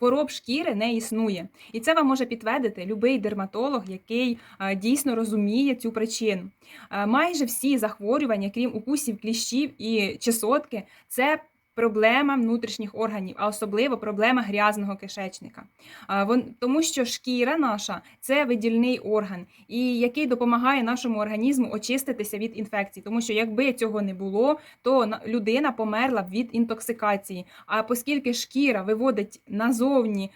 Хвороб шкіри не існує. І це вам може підтвердити будь-який дерматолог, який е, дійсно розуміє цю причину. Е, Майже всі захворювання, крім укусів, кліщів і чесотки, це проблема внутрішніх органів, а особливо проблема грязного кишечника. Тому що шкіра наша це видільний орган, і який допомагає нашому організму очиститися від інфекцій. Тому що якби цього не було, то людина померла б від інтоксикації. А оскільки шкіра виводить назовні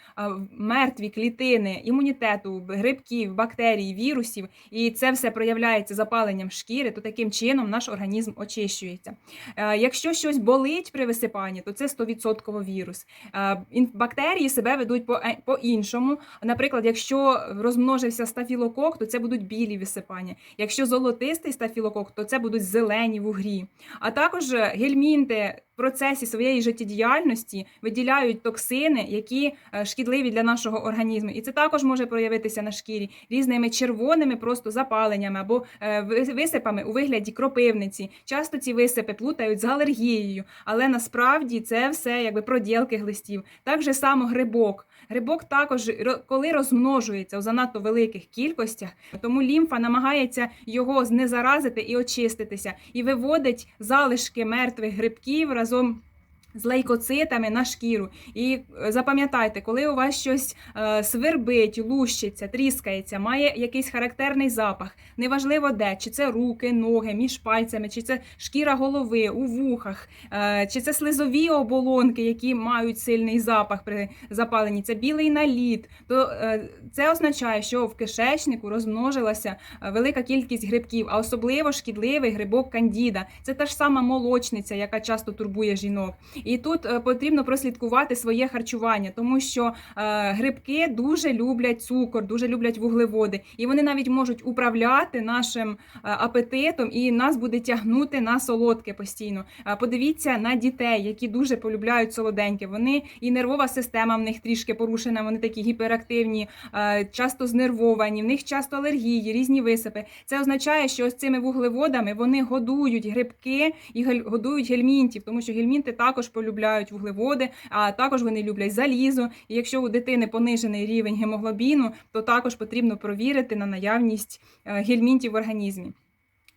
мертві клітини імунітету, грибків, бактерій, вірусів, і це все проявляється запаленням шкіри, то таким чином наш організм очищується. Е, Якщо щось болить при висипанні, то це 100% вірус. Е, Бактерії себе ведуть е, по-іншому. Наприклад, якщо розмножився стафілокок, то це будуть білі висипання. Якщо золотистий стафілокок, то це будуть зелені вугрі. А також е, гельмінти в процесі своєї життєдіяльності виділяють токсини, які шкідливі для нашого організму. І це також може проявитися на шкірі різними червоними просто запаленнями або висипами у вигляді кропивниці. Часто ці висипи плутають з алергією, але насправді це все якби проділки глистів. Так же само грибок. Грибок також, коли розмножується у занадто великих кількостях, тому лімфа намагається його знезаразити і очиститися, і виводить залишки мертвих грибків разом. З лейкоцитами на шкіру. І е, запам'ятайте, коли у вас щось е, свербить, лущиться, тріскається, має якийсь характерний запах, неважливо де, чи це руки, ноги, між пальцями, чи це шкіра голови, у вухах, е, чи це слизові оболонки, які мають сильний запах при запаленні, це білий наліт, то це означає, що в кишечнику розмножилася велика кількість грибків, а особливо шкідливий грибок кандіда. Це та ж сама молочниця, яка часто турбує жінок. І тут е, потрібно прослідкувати своє харчування, тому що е, грибки дуже люблять цукор, дуже люблять вуглеводи, і вони навіть можуть управляти нашим е, апетитом, і нас буде тягнути на солодке постійно. Подивіться на дітей, які дуже полюбляють солоденьке. Вони і нервова система в них трішки порушена. Вони такі гіперактивні, часто знервовані. В них часто алергії, різні висипи. Це означає, що з цими вуглеводами вони годують грибки і годують гельмінтів, тому що гельмінти також полюбляють вуглеводи, а також вони люблять залізо. І якщо у дитини понижений рівень гемоглобіну, то також потрібно провірити на наявність е, гельмінтів в організмі.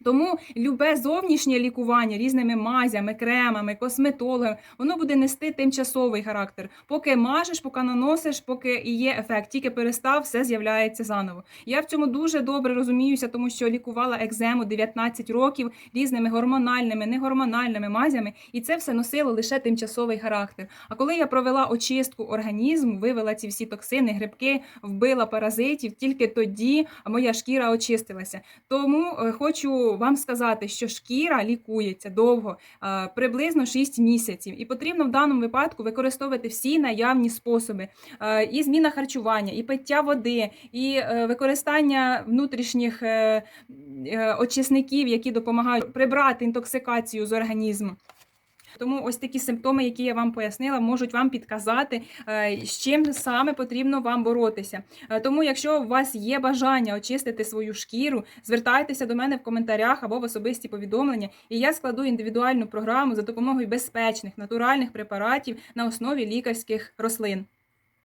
Тому любе зовнішнє лікування різними мазями, кремами, косметологами, воно буде нести тимчасовий характер. Поки мажеш, поки наносиш, поки і є ефект, тільки перестав, все з'являється заново. Я в цьому дуже добре розуміюся, тому що лікувала екзему 19 років різними гормональними, негормональними мазями, і це все носило лише тимчасовий характер. А коли я провела очистку організму, вивела ці всі токсини, грибки, вбила паразитів, тільки тоді моя шкіра очистилася. Тому е, вам сказати, що шкіра лікується довго, е, приблизно 6 місяців, і потрібно в даному випадку використовувати всі наявні способи: Е, і зміна харчування, і пиття води, і е, використання внутрішніх очисників, які допомагають прибрати інтоксикацію з організму. Тому ось такі симптоми, які я вам пояснила, можуть вам підказати, е, з чим саме потрібно вам боротися. Е, Тому, якщо у вас є бажання очистити свою шкіру, звертайтеся до мене в коментарях або в особисті повідомлення, і я складу індивідуальну програму за допомогою безпечних натуральних препаратів на основі лікарських рослин.